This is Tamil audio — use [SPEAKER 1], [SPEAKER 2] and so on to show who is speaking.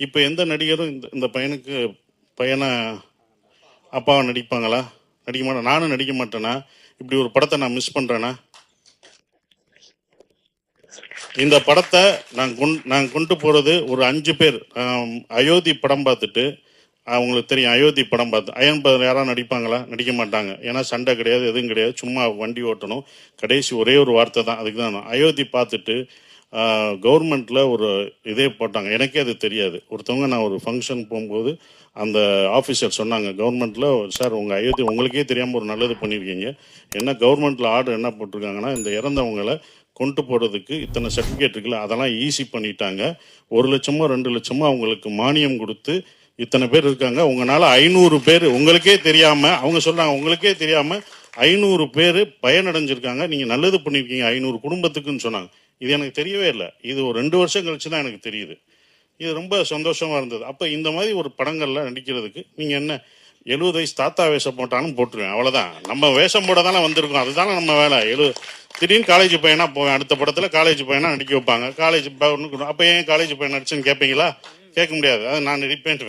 [SPEAKER 1] இப்போ எந்த நடிகரும் இந்த இந்த பையனுக்கு பையனை அப்பாவை நடிப்பாங்களா? நடிக்க மாட்டேன் நானும் நடிக்க மாட்டேனா? இப்படி ஒரு படத்தை நான் மிஸ் பண்ணுறேனா இந்த படத்தை நான் கொண் நான் கொண்டு போகிறது ஒரு அஞ்சு பேர். அயோத்தி படம் பார்த்துட்டு அவங்களுக்கு தெரியும் அயோத்தி படம் பார்த்து அயன் பதில் யாராவது நடிப்பாங்களா? நடிக்க மாட்டாங்க. ஏன்னா சண்டை கிடையாது எதுவும் கிடையாது. சும்மா வண்டி ஓட்டணும். கடைசி ஒரே ஒரு வார்த்தை தான் அதுக்கு தான் அயோத்தி பார்த்துட்டு கவர்மெண்ட்டில் ஒரு இதே போட்டாங்க. எனக்கே அது தெரியாது. ஒருத்தவங்க நான் ஒரு ஃபங்க்ஷன் போகும்போது அந்த ஆஃபீஸர் சொன்னாங்க கவர்மெண்ட்டில் சார் உங்கள் அயோத்தி உங்களுக்கே தெரியாமல் ஒரு நல்லது பண்ணியிருக்கீங்க என்ன கவர்மெண்ட்டில் ஆர்டர் என்ன போட்டிருக்காங்கன்னா இந்த இறந்தவங்களை கொண்டு போகிறதுக்கு இத்தனை சர்டிஃபிகேட் இருக்குல்ல அதெல்லாம் ஈஸி பண்ணிட்டாங்க. ஒரு லட்சமோ ரெண்டு லட்சமோ அவங்களுக்கு மானியம் கொடுத்து இத்தனை பேர் இருக்காங்க. உங்களால் ஐநூறு பேர் உங்களுக்கே தெரியாமல் அவங்க சொல்கிறாங்க உங்களுக்கே தெரியாமல் ஐநூறு பேர் பயனடைஞ்சிருக்காங்க. நீங்கள் நல்லது பண்ணியிருக்கீங்க ஐநூறு குடும்பத்துக்குன்னு சொன்னாங்க. இது எனக்கு தெரியவே இல்லை. இது ஒரு ரெண்டு வருஷம் கழிச்சு தான் எனக்கு தெரியுது. இது ரொம்ப சந்தோஷமாக இருந்தது. அப்போ இந்த மாதிரி ஒரு படங்களில் நடிக்கிறதுக்கு நீங்கள் என்ன எழுபது வயசு தாத்தா வேஷம் போட்டாலும் போட்டுருவேன் அவ்வளோதான் நம்ம வேஷம் போட தானே வந்திருக்கோம். அதுதானே நம்ம வேலை. எழு திடீர்னு காலேஜ் பையனாக போவேன் அடுத்த படத்தில் காலேஜ் பையனாக நடிக்க வைப்பாங்க. காலேஜ் அப்போ ஏன் காலேஜ் பையன் நடிச்சுன்னு கேட்பீங்களா கேட்க முடியாது. அது நான் நடிப்பேன்.